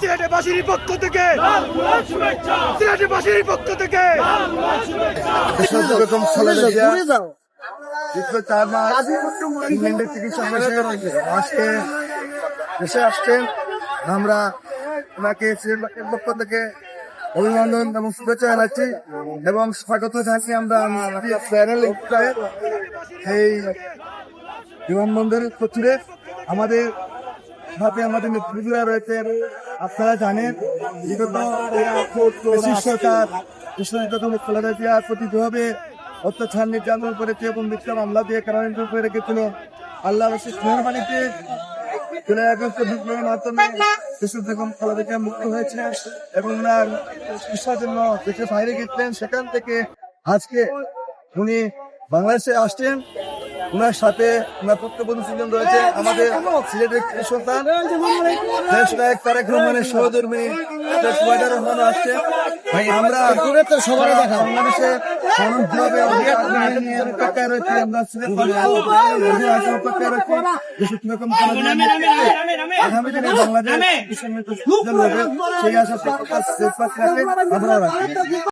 সিলেটবাসীর পক্ষ থেকে। সিলেটবাসীর পক্ষ থেকে। এরকম দীর্ঘ চার মাস ইংল্যান্ডের চিকিৎসা শেষে আজকে দেশে আসছেন। আমরা ওনাকে সিলেটের পক্ষ থেকে অভিনন্দন এবং শুভেচ্ছা জানাচ্ছি এবং স্বাগত জানাচ্ছি আমরা এই বিমানবন্দরের প্রচুরে আমাদের সাথে আমাদের নেতৃত্বরা রয়েছে আপনারা জানেন বিগত সরকার অত্যাচার নির্যাতন করেছে এবং মিথ্যা মামলা দিয়ে কারাগারিত করে রেখেছিল। আল্লাহ মেহরবানিতে মাধ্যমে এবং চিকিৎসার জন্য সেখান থেকে আজকে উনি বাংলাদেশে আসছেন। ওনার সাথে ওনার পুত্রবধূ তিনজন রয়েছে, আমাদের সিলেটের সন্তান, দেশ নায়ক তারেক রহমানের সহধর্মী দেশ ওয়াইডার রহমান আসছে। ভাই, আমরা সবার দেখা বাংলাদেশে আগামী দিনে বাংলাদেশ সেই আশা